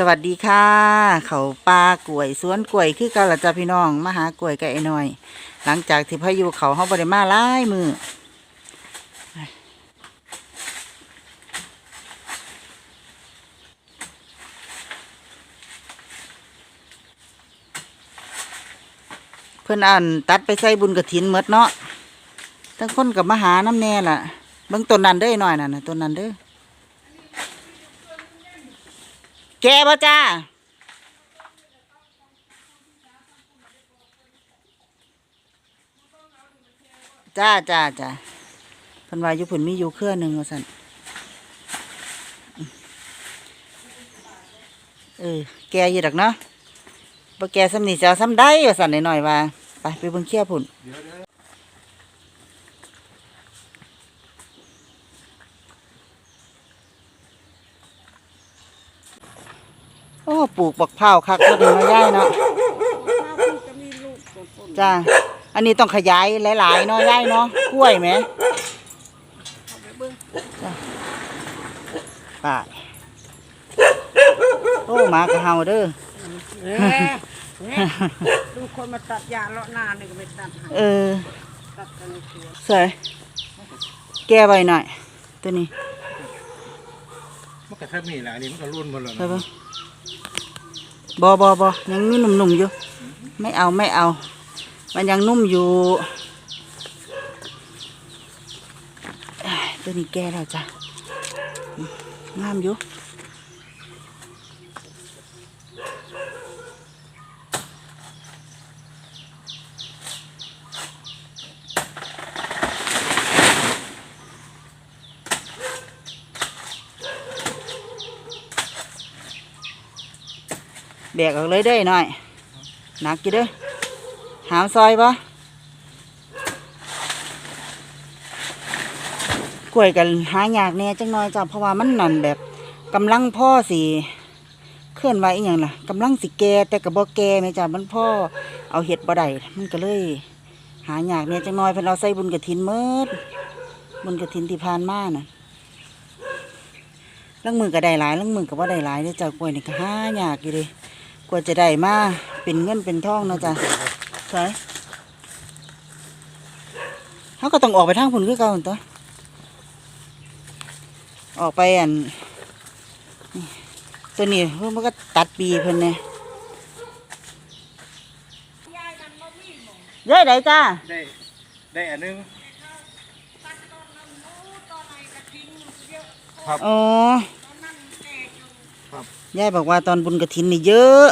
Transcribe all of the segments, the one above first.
สวัสดีค่ะ เขาปลากล้วยสวนกล้วยคือเกาละจ้าพี่น้องมาหากล้วยกับไอ้น้อย หลังจากที่พายุเขาเฮาบ่ได้มาหลายมือเพิ่อนอ่านตัดไปใส่บุญกระถินหมดเนาะทั้งคนกับมหาน้ำแน่ล่ะเบิ่งต้นนั้นเด้อไอ้น้อยน่ะนะต้นนั้นเด้อ แกบ่จ้า จ้าจ้าจ้าพันวายุพุ่นมีอยู่เครื่อหนึ่งว่าสันเออ แกอยู่ดักเนาะบ่แกซ้ำนี่จะเอาซ้ำได้ว่าสันหน่อยๆว่า ไปไปเบิ่งเครือพุ่น ปลูกบักพร้าวคักก็ดีมาย่ายเนาะจะมีลูกต้นจ้าอันนี้ต้องขยายหลายๆเนาะย่ายเนาะกล้วยไหมๆเอาไปเบิ่งไปโอ้หมากระเฮาเด้อเอ้ยดูคนมาตัดยาเลาะหน้านี่ก็ไม่ตัดให้เออตัดกันในสวนใส่แก้ไว้หน่อยตัวนี้มันก็แทบมีแหละอันนี้มันก็รุ่นหมดแล้วใช่นะปะ บอบอบอยังมีหนุ่มๆอยู่ ไม่เอาไม่เอา มันยังนุ่มอยู่ตัวนี้แก่แล้วจ้ะงามอยู่ แบกออกเลยเด้หน่อยหนักกี่เด้อหามซอยปะกล้วยกันหายากแน่จังน้อยจ้ะเพราะว่ามันนั่นแบบกำลังพ่อสีเคลื่อนไหวอย่างล่ะกำลังสิแกแต่กับบ่แกไหมจ้ะมันพ่อเอาเห็ดบ่ได้มันก็เลย หายากแน่จังน้อยเพิ่นเราใส่บุญกระถินเมิดบุญกระถินที่ผ่านมาน่ะลังมือก็ได้หลายลังมือก็บ่ได้หลายเด้อจ้ะกล้วยนี่ก็หายากอยู่เด้ กว่าจะได้มาเป็นเงินเป็นทองเนาะจ๊ะใช่เขาก็ต้องออกไปทางผุนคือเก่าหั่นตัวออกไปอันนี่ตัวนี้เพิ่นมันก็ตัดปีเพิ่นเนี่ยเย้ได้จ้าได้ได้อันนึงอ๋อครับ ยายบอกว่าตอนบุญกระถินนี่เยอะ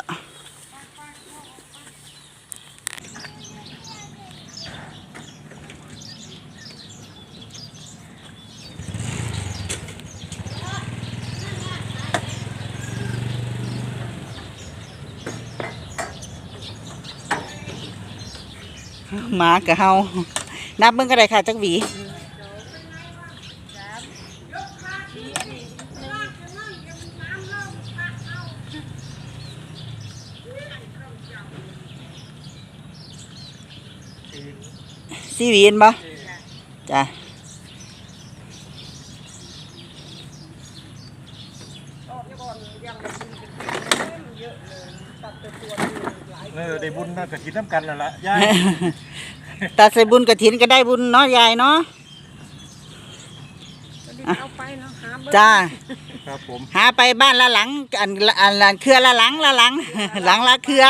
หมากะเฮา นับเบิ่งก็ได้ค่ะจักหวี ซีหวีนบ่จ้ะออกก่อนยังไม่กินกันเอะเลยตัดแต่ตัวเดียวหลายเอได้บุญนะก็กินน้ำกันแล้วล่ะย่ายตัดใส่บุญกระถินก็ได้บุญเนาะยายเนาะเอาไปเนาะหาเบิ่งจ้าครับผมหาไปบ้านละหลังอันอันเครือละหลังละหลังหลังละเครือ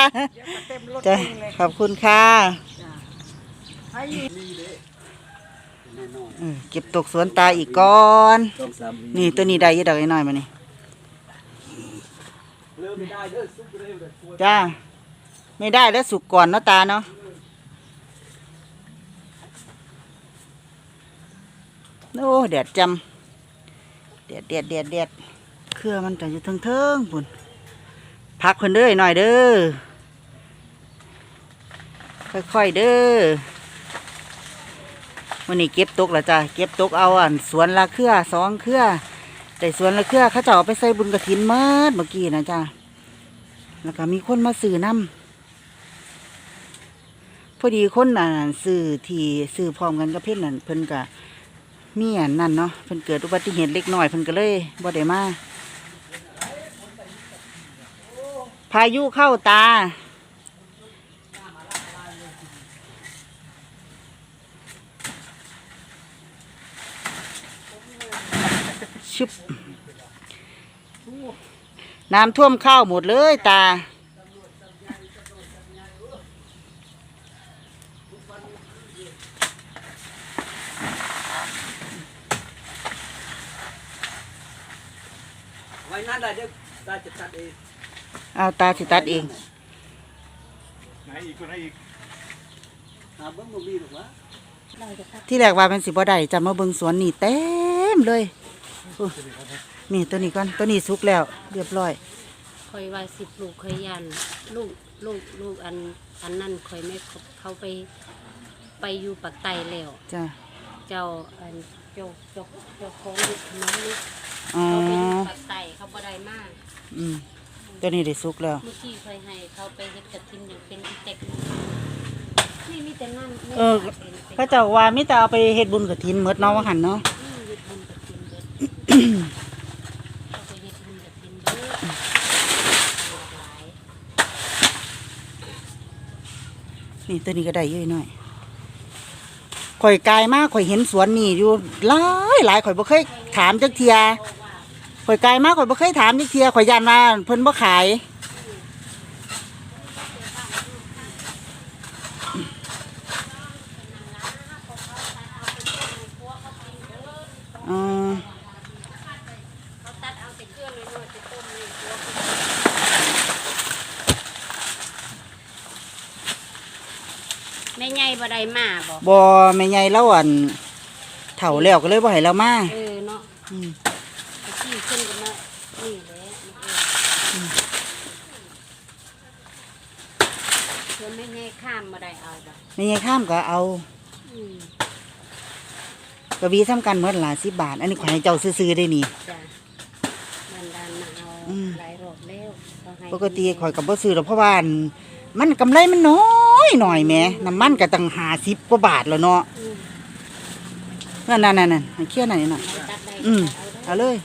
เต็มรถจ้ะเลย ขอบคุณค่ะ ให้เออเก็บตกสวนตาอีกก่อนนี่ตัวนี้ได้เยอะดอกน้อยๆมานี่จ้า ไม่ได้แล้วสุกก่อนเนาะตาเนาะโอ้แดดจำแดดแดดแดดแดดเครือมันจะอยู่เทิงๆปุ่นพักคนเด้อหน่อยเด้อค่อยๆเด้อ วันนี้เก็บตกแล้วจ้ะเก็บตกเอาอันสวนละเครือสองเครือแต่สวนละเครือเขาจะเอาไปใส่บุญกระถินเมื่อเมื่อกี้นะจ้ะแล้วก็มีคนมาซื้อน้ำพอดีคนน่ะซื้อที่ซื้อพร้อมกันกับเพื่อนนั่นเพิ่นก็มีอันนั่นเนาะเพิ่นเกิดอุบัติเหตุเล็กน้อยเพิ่นก็เลยบ่ได้มาพายุเข้าตา ชึบน้ำท่วมข้าวหมดเลยตา ไว้นั่นได้เดี๋ยวตาจะตัดเองเอาตาสิตัดเอง ไหนอีกคนไหนอีกหาเบิ้งบ่มีหรอกวะที่แรกว่าเป็นสิบ่ได้จะมาเบิ่งสวนนี่เต็มเลยอู้ นี่ตัวนี้ก่อนตัวนี้สุกแล้ว เรียบร้อยคอยว่าสิบลูกคอยยันลูกลูกลูกอันอันนั่นคอยไม่เขาไปไปอยู่ปักไตแล้วจ้ะเจ้าอันเจ้าเจ้าเจ้าของลูกน้องลูกอ๋อเขาไปอยู่ปักไตเขาบ่ได้มากอืมตัวนี้ได้สุกแล้วเมื่อกี้เคยให้เขาไปเฮ็ดกระทินอย่างเป็นอีเต็กนี่มีแต่นั่นไม่เออว่าเป็นเป็น พระเจ้าว่ามิตรเอาไปเฮ็ดบุญกับทินเมดเนาะว่าหันเนาะ นี่ตัวนี้ก็ได้เยอะหน่อยข่อยกายมากข่อยเห็นสวนนี่อยู่หลายหลายข่อยบ่เคยถามจักเทียข่อยกายมากข่อยบ่เคยถามจักเทียข่อยยันว่าเพิ่นบ่ขายอ๋อ เขาตัดเอาแต่เครื่องเลยเนาะจะต้มเลยตัวแม่ใหญ่บ่ได้มา บ่บ่แม่ใหญ่เล่าอันเฒ่าแล้วก็เลยบ่ให้เรามาเออเนาะอืมไปขี้ขึ้นกันมานี่แหละนี่เองเพื่อไม่ให้ข้ามมาได้เอาบ่แม่ใหญ่ข้ามก็เอาอืมกระวีซ้ำกันเมื่อหลายสิบบาท อันนี้ข่อยให้เจ้าซื้อๆได้นี่ จ้ะมันดันมาเอาอืม หลายรอบแล้วเขาให้ปกติข่อยกับบ่ซื้อหรอกเพราะว่าอันมันกำไรมันน้อ ยหน่อยแหม่น้ำมันก็ตั้ง50กว่าบาทแล้วเนาะอืมนั่นนั่นนั่นให้เคลียร์หน่อยน่ะเอาตัดได้อืมตัดเอาเอาเด้อเลย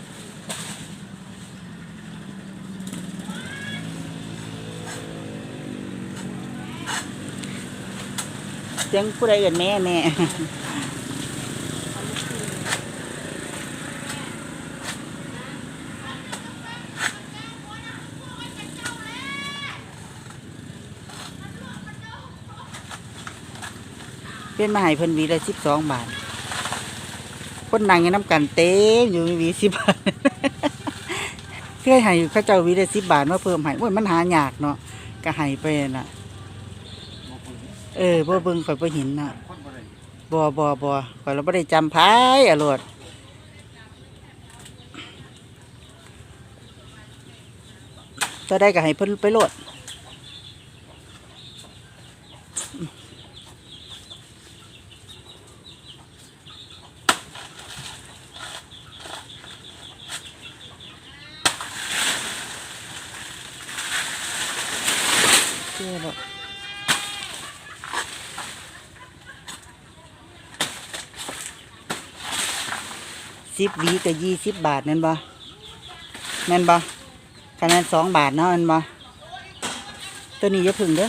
เสียงผู้ใดเอิ้นแม่แม่ เป็นมาให้เพิ่นวีละสิบสองบาทคนนั่งยู่น้ำกันเต็มอยู่วีสิบบาทเคยให้ข้าเจ้าวีละสิบบาทมาเพิ่มให้โอ้ยมันหายากเนาะก็ให้ไปน่ะ เออบ่เบิ่งข่อยบ่เห็นน่ะบ่บ่บ่ข่อยเราบ่ได้จำพายอะโลดจะได้ก็ให้เพิ่นไปโลด สิบวีก็ยี่สิบบาทนั่นบ่แม่นบ่คะแนนสองบาทเนาะแมนบ่ตัวนี้อย่าพึ่งเด้อ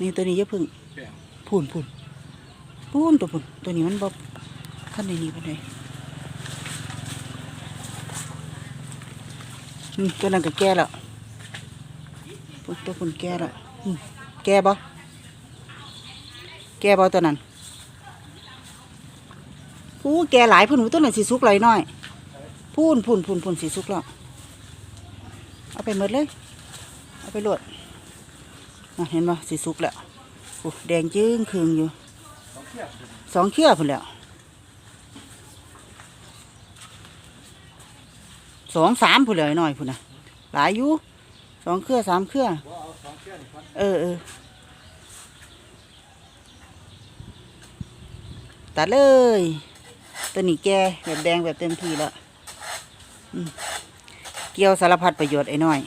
นี่ตัวนี้อย่าพึ่งพูนพูนพูนตัวพูนตัวนี้มันบ่ขั้นในนี้ปานใดอืมตัวนั้นก็แก่แล้วตัวพูนแก่แล้วแก่บ่แก่บ่ตัวนั้น ผู้แกหลายพูนหนูตัวนั้นสิสุกเลยน้อยพูนพูนพูนพูนสิสุกแล้วเอาไปหมดเลย เอาไปโหลดเห็นบ่สิสุกแล้วโอ้แดงจึ้งคืงอยู่สองเขี้ยพุ่นแล้วสองสามพุ่นเลยหน่อยพุ่นนะหลายอยู่สองเครือสามเขี้ยบเออเออนเออเออตัดเลย ตัวนี้แก่แบบแดงแบบเต็มที่แล้วเกี่ยวสารพัดประโยชน์ไอ้น้อย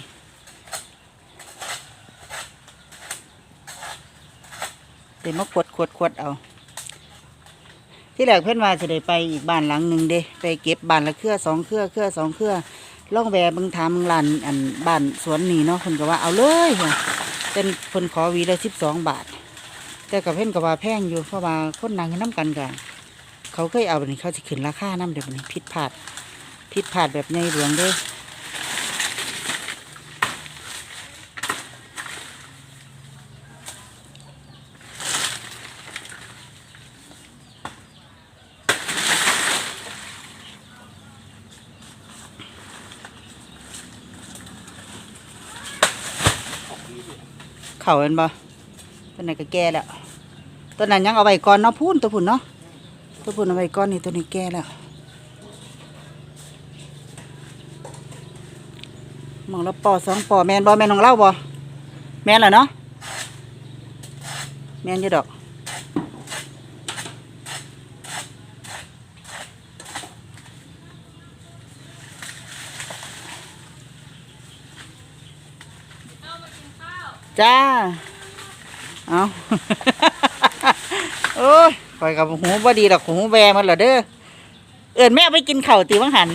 เดี๋ยวมาขวดขวดขวดเอา ที่แรกเพื่อนว่าจะได้ไปอีกบ้านหลังหนึ่งเด้ไปเก็บบ้านละเครือสองเครือเครือสองเครือลองแวะเบิ่งถามเบิ่งร้านอันบ้านสวนนี่เนาะเพิ่นก็ว่าเอาเลยว่ะเป็นเพิ่นขอวีละ12บสองบาท แต่กับเพิ่อนก็ว่าแพงอยู่เพราะว่าคนนั่งนํกันก็ เขาเคยเอาบัดนี้เขาสิขึ้นราคาน้ำเดี๋ยวนี้ผิดพลาดผิดพลาดแบบใหญ่หลวงเด้อเข่าเห็นบ่ตัวไหนนก็แก่แล้วตัวนั้นยังเอาไว้ก่อนเนาะพูนตัวพุ่นเนาะ ตัวพุ่นเอาไว้ก่อนนี่ตัวนี้แก่แล้วมองแล้วปอสองปอแมนบ่แมนของเราบ่แมนเหรอเนาะแมนยู่ดอกจ้า เอา โอ้ย คอยกับหูบ่ดีดอกหูแวมันเหรอเด้อเอินแม่ไปกินข้าตีบังหัน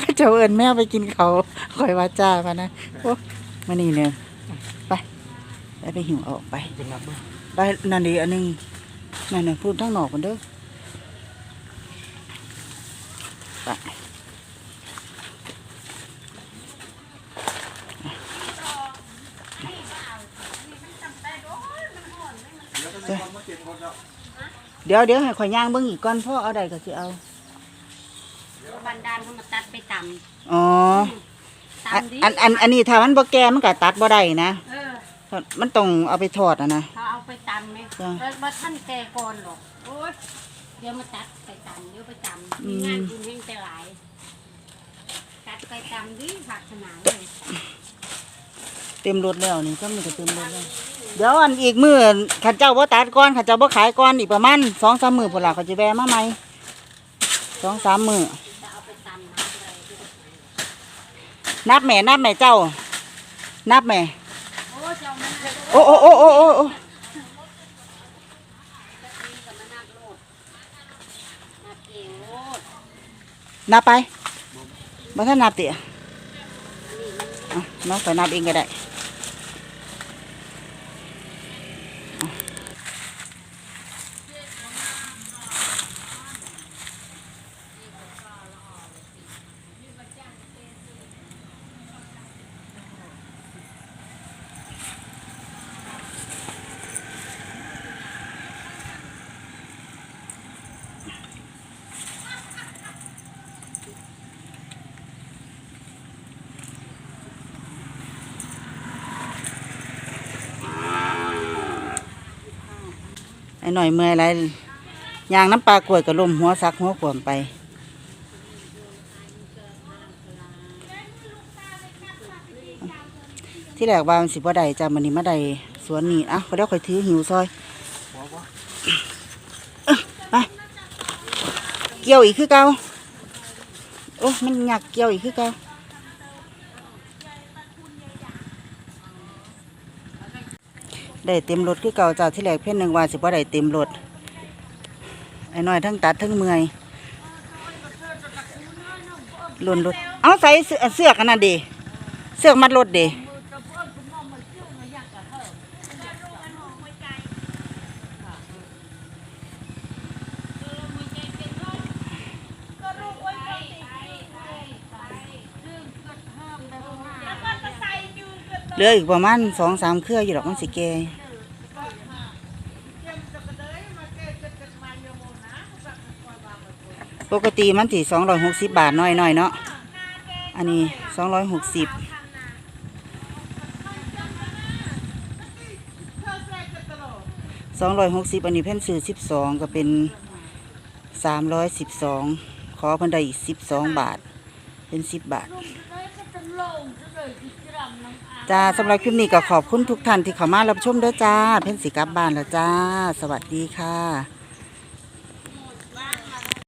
ข้าเจ้าเอินแม่ไปกินเขาคอยว่าจ้ามานะโอ้มานี่เนี่ยไปไปไปหิวออกไปเป็นางไปนั่นดีอันหนึงนั่นน่ะพูดทั้งหนอกกันเด้อไป แล้วก็มีคนมาเก็บคนแล้ว เดี๋ยวเดี๋ยวให้ข่อยย่างเบิ่งอีกก่อนพ่อเอาใดก็สิเอา บันดาลเขามาตัดไปตอ๋อำอันตำดิอันอันอันนี้ถ้ามันบ่แก่มันก็ตัดบ่ได้นะ เออมันต้องเอาไปทอดอะนะ เขาเอาไปตำไหมจ้ะแล้วมาท่านแกก่อนหรอกโอ้ยเดี๋ยวมาตัดไปตำเดี๋ยวไปตำมีงานกินแห้งแต่หลาย ตัดไปตำดิผักขนาดเลยเต็มรถแล้วนี่ก็มีก็เต็มรถแล้ว เดี๋ยวอันอีกมือข้าเจ้าบ่ตัดก่อนข้าเจ้าบ่ขายก่อนอีกประมาณ2-3มื้อพุ่นละเขาจะแวะมาใหม่2-3มื้อจะเอาไปตำน้ำอนับแม่นับแม่เจ้า นับแม่โอ้โอ้โอ้โอ้โอ้โอ้โอ้มีกับมันนักโลดนักเองโลดนับไปบ่ทันนับติอะน้องไปนับเองก็ได้ หน่อยเมื่อยไรยางน้ำปลากล้วยกับลมหัวซักหัวขวมไป ที่แรกว่ามันสิบ่ได้จ้ามันนี่มาได้สวนนี่อะเขาเดี๋ยวคอยถือหิวซอยบอกว่าไปเกี่ยวอีกคือเก่าโอ้มันหยักเกี่ยวอีกคือเก่า ได้เต็มรถคือเก่าจ้าที่แรกเพ่นหนึ่งว่าสิบ่ได้เต็มรถไอ้น้อยทั้งตัดทั้งเมื่อยหล่นรถเอาใส่เสื้อเสื้อกันนั่นดีเสื้อมัดรถดีเหลืออีกประมาณสองสามเครืออยู่ดอกมันสิแก ปกติมันสิสองร้อยหกสิบบาทน้อยๆเนาะ อันนี้สองร้อยหกสิบสองร้อยหกสิบอันนี้เพิ่นซื้อสิบสองก็เป็นสามร้อยสิบสองขอเพิ่นได้อีกสิบสองบาท เป็นสิบบาทจ้าสำหรับคลิปนี้ก็ขอบคุณทุกท่านที่เข้ามารับชมด้อจ้า เพ่นสิกลับบ้านแล้วจ้า สวัสดีค่ะ